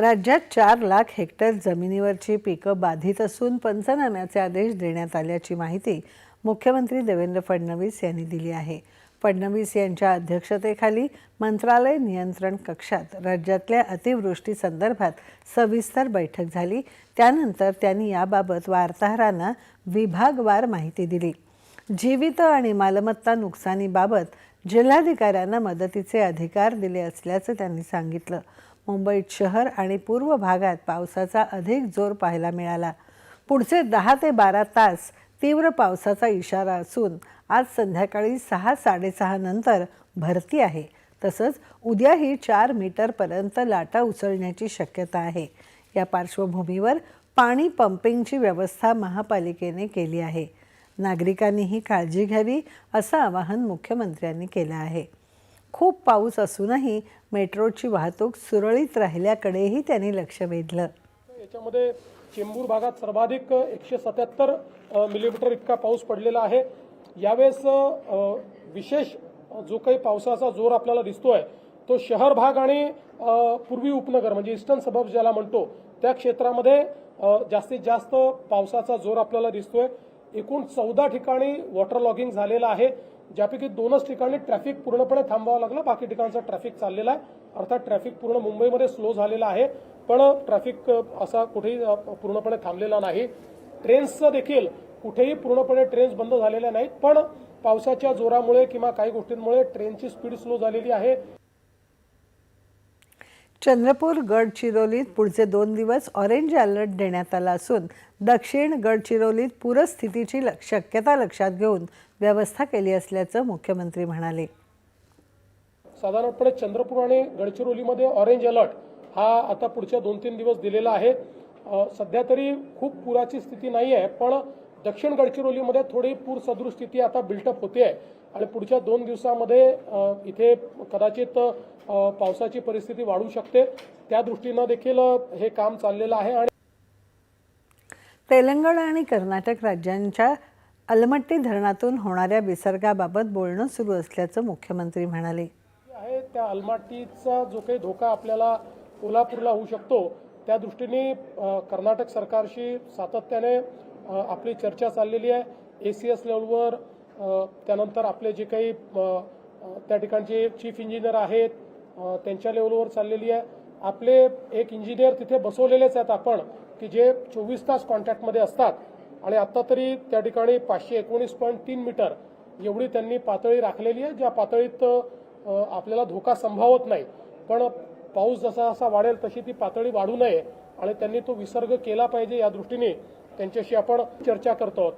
राज्यात चार लाख हेक्टर जमिनीवरची पिकं बाधित असून पंचनाम्याचे आदेश देण्यात आल्याची माहिती मुख्यमंत्री देवेंद्र फडणवीस यांनी दिली आहे. फडणवीस यांच्या अध्यक्षतेखाली मंत्रालय नियंत्रण कक्षात राज्यातल्या अतिवृष्टी संदर्भात सविस्तर बैठक झाली. त्यानंतर त्यांनी याबाबत वार्ताहरांना विभागवार माहिती दिली. जीवित आणि मालमत्ता नुकसानीबाबत जिल्हाधिकाऱ्यांना मदतीचे अधिकार दिले असल्याचं त्यांनी सांगितलं. मुंबईत शहर आणि पूर्व भागात पावसाचा अधिक जोर पाहायला मिळाला. पुढचे दहा ते बारा तास तीव्र पावसाचा इशारा असून आज संध्याकाळी सहा साडेसहा नंतर भरती आहे. तसंच उद्याही चार मीटरपर्यंत लाटा उसळण्याची शक्यता आहे. या पार्श्वभूमीवर पाणी पंपिंगची व्यवस्था महापालिकेने केली आहे. नागरिकांनीही काळजी घ्यावी असं आवाहन मुख्यमंत्र्यांनी केलं आहे. खूप पाऊस असूनही मेट्रोची वाहतूक सुरळीत राहिल्याकडेही त्यांनी लक्ष वेधलं. याच्यामध्ये चेंबूर भागात सर्वाधिक एकशे सत्याहत्तर मिलीमीटर इतका पाऊस पडलेला आहे. यावेळेस विशेष जो काही पावसाचा जोर आपल्याला दिसतोय तो शहर भाग आणि पूर्वी उपनगर म्हणजे इस्टर्न सबब ज्याला म्हणतो त्या क्षेत्रामध्ये जास्तीत जास्त पावसाचा जोर आपल्याला दिसतोय. एकूण चौदा ठिकाणी वॉटर लॉगिंग झालेलं आहे ज्यापैकी दोनच ठिकाणी ट्रॅफिक पूर्णपणे थांबावं लागलं. बाकी ठिकाणचं ट्रॅफिक चाललेलं आहे. अर्थात ट्रॅफिक पूर्ण मुंबईमध्ये स्लो झालेलं आहे पण ट्रॅफिक असा कुठेही पूर्णपणे थांबलेला नाही. ट्रेन्सचं देखील कुठेही पूर्णपणे ट्रेन्स बंद झालेल्या नाहीत पण पावसाच्या जोरामुळे किंवा काही गोष्टींमुळे ट्रेनची स्पीड स्लो झालेली आहे. चंद्रपूर गडचिरोलीत पुढचे दोन दिवस ऑरेंज अलर्ट देण्यात आला असून दक्षिण गडचिरोलीत पूरस्थितीची ल- शक्यता लक्षात घेऊन व्यवस्था केली असल्याचं मुख्यमंत्री म्हणाले. साधारणपणे चंद्रपूर आणि गडचिरोलीमध्ये ऑरेंज अलर्ट हा आता पुढच्या दोन तीन दिवस दिलेला आहे. सध्या तरी खूप पुराची स्थिती नाही आहे पण दक्षिण गडचिरोलीमध्ये थोडी पूर सदृश स्थिती आता बिल्टअप होते आहे आणि पुढच्या दोन दिवसामध्ये इथे कदाचित पावसाची परिस्थिती वाढू शकते. त्या दृष्टीनं देखील हे काम चाललेलं आहे आणि तेलंगणा आणि कर्नाटक राज्यांच्या अलमट्टी धरणातून होणाऱ्या विसर्गाबाबत बोलणं सुरू असल्याचं मुख्यमंत्री म्हणाले. आहे त्या अलमाटीचा जो काही धोका आपल्याला कोल्हापूरला होऊ शकतो त्या दृष्टीने कर्नाटक सरकारशी सातत्याने आपली चर्चा चाललेली आहे. ए सी एस लेवलवर त्यानंतर आपले जे काही त्या ठिकाणचे चीफ इंजिनियर आहेत त्यांच्या लेवलवर चाललेली आहे. आपले एक इंजिनियर तिथे बसवलेलेच आहेत आपण की जे चोवीस तास कॉन्टॅक्टमध्ये असतात. आणि आता तरी त्या ठिकाणी पाचशे एकोणीस पॉईंट तीन मीटर एवढी त्यांनी पातळी राखलेली आहे ज्या पातळीत आपल्याला धोका संभावत नाही. पण पाऊस जसा जसा वाढेल तशी ती पातळी वाढू नये. आणि त्यांनी तो विसर्ग केला पाहिजे या दृष्टीने त्यांच्याशी आपण चर्चा करतो. आहोत